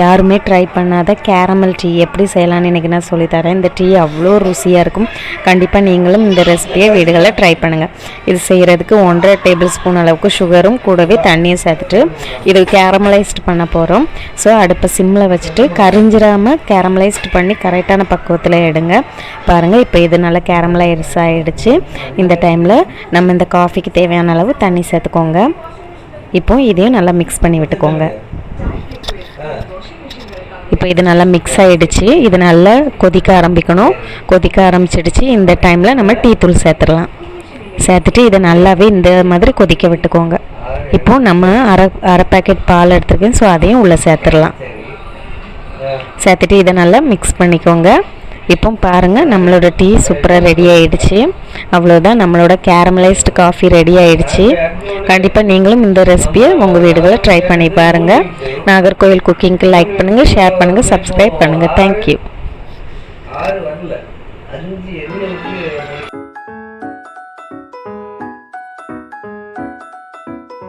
யாருமே ட்ரை பண்ணாத caramel tea எப்படி செய்யலாம்னு இன்றைக்கி நான் சொல்லித்தரேன் இந்த டீ அவ்வளோ ருசியாக இருக்கும். கண்டிப்பாக நீங்களும் இந்த ரெசிபியை வீடுகளில் ட்ரை பண்ணுங்கள் இது செய்கிறதுக்கு ஒன்றரை டேபிள் ஸ்பூன் அளவுக்கு சுகரும் கூடவே தண்ணியும் சேர்த்துட்டு இது கேரமலைஸ்ட் பண்ண போகிறோம் ஸோ அடுப்பை சிம்மில் வச்சுட்டு கரிஞ்சிராமல் கேரமலைஸ்ட் பண்ணி கரெக்டான பக்குவத்தில் எடுங்க. பாருங்கள் இப்போ இது நல்லா கேரமலைஸ் ஆகிடுச்சு இந்த டைமில் நம்ம இந்த காஃபிக்கு தேவையான அளவு தண்ணி சேர்த்துக்கோங்க. இப்போ இதையும் நல்லா மிக்ஸ் பண்ணி விட்டுக்கோங்க. இப்போ இது நல்லா மிக்ஸ் ஆகிடுச்சு இது நல்லா கொதிக்க ஆரம்பிக்கணும். கொதிக்க ஆரம்பிச்சிடுச்சு. இந்த டைமில் நம்ம டீ தூள் சேர்த்துடலாம். சேர்த்துட்டு இதை நல்லாவே இந்த மாதிரி கொதிக்க விட்டுக்கோங்க. இப்போ நம்ம அரை அரை பேக்கெட் பால் எடுத்துருக்கேன். ஸோ அதையும் உள்ளே சேர்த்துடலாம். சேர்த்துட்டு இதை நல்லா மிக்ஸ் பண்ணிக்கோங்க. இப்போ பாருங்கள் நம்மளோட டீ சூப்பராக ரெடி ஆகிடுச்சு அவ்வளோதான் நம்மளோட கேரமலைஸ்டு காஃபி ரெடி ஆகிடுச்சு கண்டிப்பாக நீங்களும் இந்த ரெசிபியை உங்கள் வீடுகளில் ட்ரை பண்ணி பாருங்கள் நாகர்கோவில் குக்கிங்க்கு லைக் பண்ணுங்கள் ஷேர் பண்ணுங்கள் சப்ஸ்கிரைப் பண்ணுங்கள் தேங்க்யூ